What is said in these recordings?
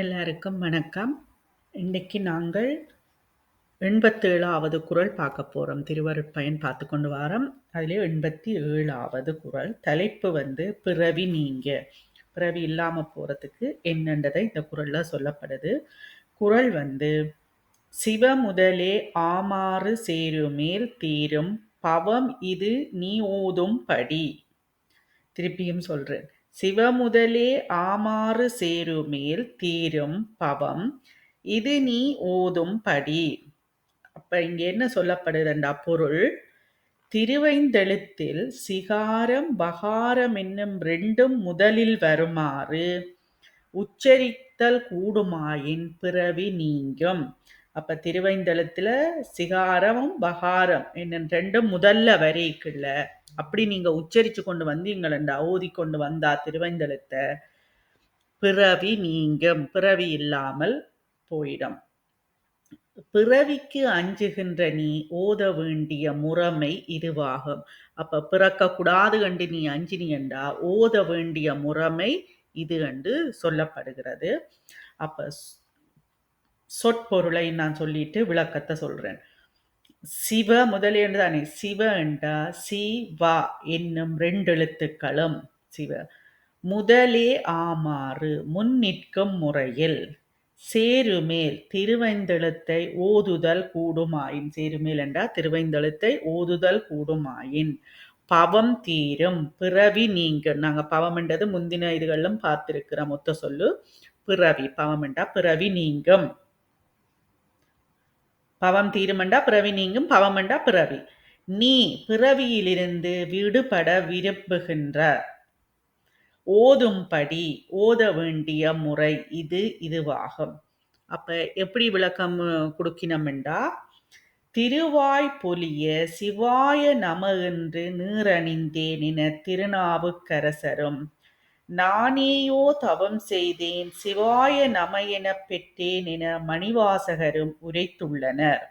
எல்லாருக்கும் வணக்கம். இன்னைக்கு நாங்கள் 87வது குறள் பார்க்க போகிறோம் திருவருட்பயன் பார்த்து கொண்டு வாரோம். அதிலே 87வது குறள். தலைப்பு வந்து பிறவி நீங்க. பிறவி இல்லாமல் போகிறதுக்கு என்னன்றதை இந்த குரலில் சொல்லப்படுது. குறள் வந்து சிவ முதலே ஆமாறு சேருமேல் தீரும் பவம் இது நீ ஓதும் படி. திருப்பியும் சொல்கிறேன் சிவமுதலே ஆமாறு சேருமேல் தீரும் பவம் இது நீ ஓதும் படி. அப்ப இங்க என்ன சொல்லப்படுதுண்டா பொருள் திருவைந்தெழுத்தில் சிகாரம் பகாரம் என்னும் ரெண்டும் முதலில் வருமாறு உச்சரித்தல் கூடுமாயின் பிறவி நீங்கும். அப்ப திருவைந்தளத்தில் சிகாரமும் பகாரம் என்ன ரெண்டும் முதல்ல வரைக்குள்ள. அப்படி நீங்க உச்சரிச்சு கொண்டு வந்தீங்களா ஓதி கொண்டு வந்தா திருவைந்தளத்தை. பிறவி நீங்கும் பிறவி இல்லாமல் போயிடும். பிறவிக்கு அஞ்சுகின்ற நீ ஓத வேண்டிய முறைமை இதுவாகும். அப்ப பிறக்க கூடாது கண்டு நீ அஞ்சினி என்றா ஓத வேண்டிய முறைமை இது என்று சொல்லப்படுகிறது. அப்ப சொற்பொருளை நான் சொல்லிட்டு விளக்கத்தை சொல்கிறேன் சிவ முதலியன்று தானே சிவ என்றா சி வா என்னும் ரெண்டெழுத்துக்களும் சிவ. முதலே ஆமாறு முன் நிற்கும் முறையில் சேருமேல் திருவைந்தெழுத்தை ஓதுதல் கூடுமாயின். சேருமேல் என்றா திருவைந்தெழுத்தை ஓதுதல் கூடுமாயின். பவம் தீரும் பிறவி நீங்க. நாங்கள் பவம் என்றது முந்தின இதுகளிலும் பார்த்துருக்கிறோம் மொத்த சொல்லு. பிறவி. பவம் பிறவி நீங்கும். பவம் தீருமெண்டா பிறவி நீங்கும் பவமெண்டா பிறவி. நீ பிறவியிலிருந்து விடுபட விரும்புகின்ற ஓதும்படி ஓத வேண்டிய முறை இது இதுவாகும். அப்போ எப்படி விளக்கம் கொடுக்கினோம்டா திருவாய் பொலிய சிவாய நம என்று நீரணிந்தேன் என திருநாவுக்கரசரும் நானேயோ தவம் செய்தேன் சிவாய நம எனப் பெற்றேன் என மணிவாசகரும் உரைத்துள்ளனர்.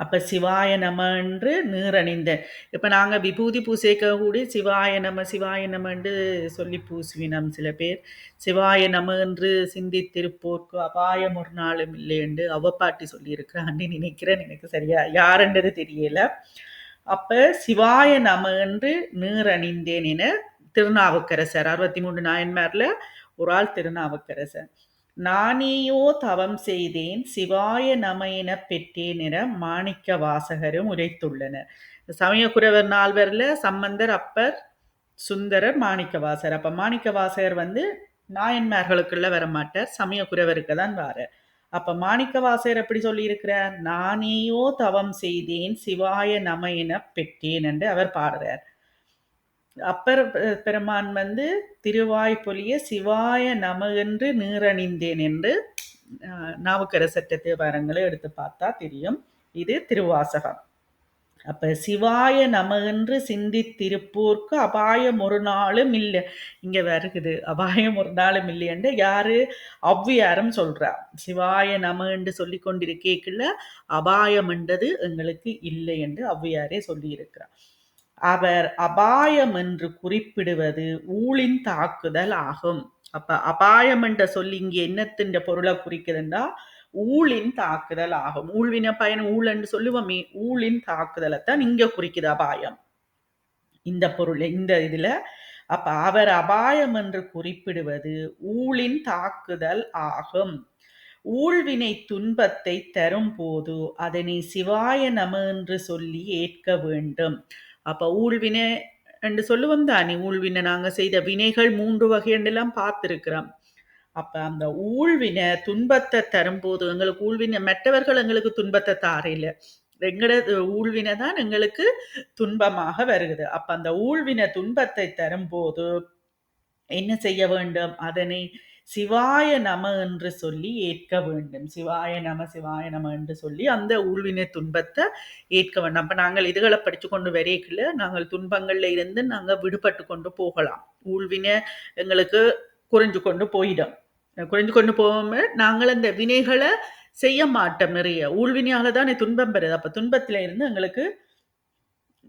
அப்ப சிவாய நம என்று நீரணிந்த இப்ப நாங்க விபூதி பூசைக்க கூடி சிவாய நம சிவாய நம என்று சொல்லி பூசுவினம் சில பேர். சிவாய நம என்று சிந்தித்திருப்போர்க்கு அபாயம் ஒரு நாளும் இல்லை என்று அவப்பாட்டி சொல்லியிருக்கிறான்னு நினைக்கிறேன் எனக்கு சரியா யாருன்றது தெரியல. அப்ப சிவாய நம என்று நீரணிந்தேன் என திருநாவுக்கரசர். அறுபத்தி மூன்று நாயன்மார்ல ஒரு ஆள் திருநாவுக்கரசர். நானேயோ தவம் செய்தேன் சிவாய நம என பெற்றேன் என மாணிக்க வாசகரும் உரைத்துள்ளனர். சமயக்குறவர் நால்வரில் சம்பந்தர் அப்பர் சுந்தரர் மாணிக்கவாசர் அப்போ மாணிக்கவாசகர் வந்து நாயன்மார்களுக்குள்ள வர மாட்டார் சமயக்குறவருக்கு தான் வார அப்போ மாணிக்கவாசகர் எப்படி சொல்லியிருக்கிறார்? நானேயோ தவம் செய்தேன் சிவாய நம என பெற்றேன் என்று அவர் பாடுறார். அப்பர் பெருமான் வந்து திருவாய் பொலிய சிவாய நம என்று நீரணிந்தேன் என்று நாவுக்கரசற்ற தேவாரங்களை எடுத்து பார்த்தா தெரியும். இது திருவாசகம். அப்ப சிவாய நம என்று சிந்தித்திருப்போர்க்கு அபாயம் ஒரு நாளும் இல்லை. இங்க வருகுது அபாயம் ஒரு நாளும் இல்லை என்று யாரு அவ்வியாரும் சொல்றா. சிவாய நம என்று சொல்லி கொண்டிருக்கேக்குள்ள அபாயம் என்றது எங்களுக்கு இல்லை என்று அவ்வியாரே சொல்லி இருக்கிறார் அவர் அபாயம் என்று குறிப்பிடுவது ஊழின் தாக்குதல் ஆகும். அப்ப அபாயம் என்ற சொல்லி இங்கே என்னத்தின் பொருளை குறிக்குதுன்னா ஊழின் தாக்குதல் ஆகும். ஊழ்வின பயன் ஊழ் என்று சொல்லுவோமே ஊழின் தாக்குதலை தான் இங்க குறிக்குது அபாயம். இந்த பொருள் இந்த இதுல அப்ப அவர் அபாயம் என்று குறிப்பிடுவது ஊழின் தாக்குதல் ஆகும். ஊழ்வினை துன்பத்தை தரும் போது அதனை சிவாய நம என்று சொல்லி ஏற்க வேண்டும். அப்போ ஊழ்வினை என்று சொல்லுவோம் தானே ஊழ்வினை நாங்கள் செய்த வினைகள் மூன்று வகைண்டெல்லாம் பார்த்துருக்குறோம். அப்போ அந்த ஊழ்வினை துன்பத்தை தரும்போது எங்களுக்கு ஊழ்வினை மற்றவர்கள் எங்களுக்கு துன்பத்தை தாரையில். எங்களது ஊழ்வினை தான் எங்களுக்கு துன்பமாக வருகிறது. அப்போ அந்த ஊழ்வினை துன்பத்தை தரும்போது என்ன செய்ய வேண்டும்? அதனை சிவாய நம என்று சொல்லி ஏற்க வேண்டும். சிவாய நம சிவாய நம என்று சொல்லி அந்த ஊழ்வினை துன்பத்தை ஏற்க வேண்டும். அப்ப நாங்கள் இதுகளை படிச்சு கொண்டு வரையக்குள்ள நாங்கள் துன்பங்கள்ல இருந்து நாங்கள் விடுபட்டு கொண்டு போகலாம். ஊழ்வினை எங்களுக்கு குறைஞ்சு கொண்டு போயிடும். குறைஞ்சு கொண்டு போகாம நாங்கள் அந்த வினைகளை செய்ய மாட்டோம் நிறைய. ஊழ்வினையால் தான் துன்பம் பெறுது அப்ப துன்பத்தில இருந்து எங்களுக்கு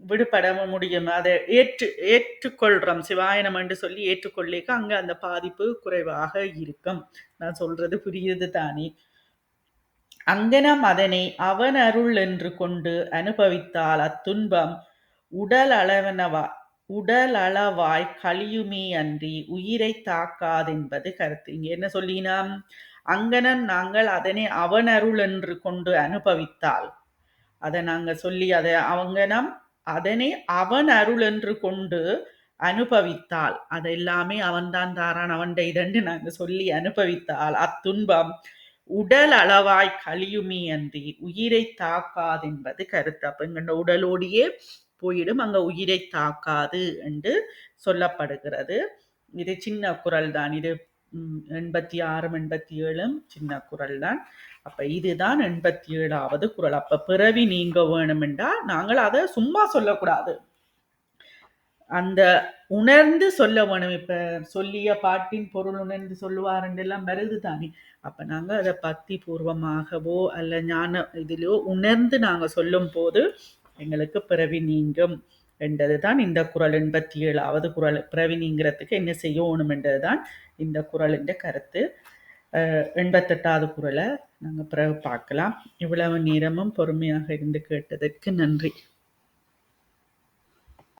விடுபட முடியும். அதை ஏற்று ஏற்றுக்கொள்றோம். சிவாயனம் என்று சொல்லி ஏற்றுக்கொள்ளிக்க அங்க அந்த பாதிப்பு குறைவாக இருக்கும். நான் சொல்றது புரியுது தானே? அங்கனம் அதனை அவன் அருள் என்று கொண்டு அனுபவித்தால் அத்துன்பம் உடல் அளவனவா உடலளவாய் கழியுமே அன்றி உயிரை தாக்காதென்பது கருத்து. இங்க என்ன சொல்லினாம்? அங்கனம் நாங்கள் அதனை அவன் அருள் என்று கொண்டு அனுபவித்தால் அதை நாங்கள் சொல்லி அதை அவங்கனம் அதனை அவன் அருள் என்று கொண்டு அனுபவித்தாள். அதெல்லாமே அவன்தான் தாரான். அவன் இதென்று நாங்கள் சொல்லி அனுபவித்தால் அத்துன்பம் உடல் அளவாய் கழியுமே அன்றி உயிரை தாக்காது என்பது கருத்து. அப்போ எங்க உடலோடையே போயிடும். அங்கே உயிரை தாக்காது என்று சொல்லப்படுகிறது. இது சின்ன குரல் தான் இது எண்பத்தி ஆறும் எண்பத்தி ஏழும் சின்ன குரல் தான் அப்ப இதுதான் எண்பத்தி ஏழாவது குரல். அப்ப பிறவி நீங்க வேணுமென்றா நாங்கள் அதை சும்மா சொல்லக்கூடாது. அந்த உணர்ந்து சொல்ல வேணும். இப்ப சொல்லிய பாட்டின் பொருள் உணர்ந்து சொல்லுவாருன்றெல்லாம் வருது தானே அப்ப நாங்க அதை பக்தி பூர்வமாகவோ அல்ல ஞான இதிலோ உணர்ந்து நாங்க சொல்லும் போது எங்களுக்கு பிறவி நீங்கும் என்றதுதான் இந்த குரல். எண்பத்தி ஏழாவது குரல். பிறவி நீங்கிறதுக்கு என்ன செய்யணும் என்றதுதான் இந்த குரலின் கருத்து. எண்பத்தெட்டாவது குரலை நாங்கள் பிறகு பார்க்கலாம். இவ்வளவு நேரமும் பொறுமையாக இருந்து கேட்டதற்கு நன்றி.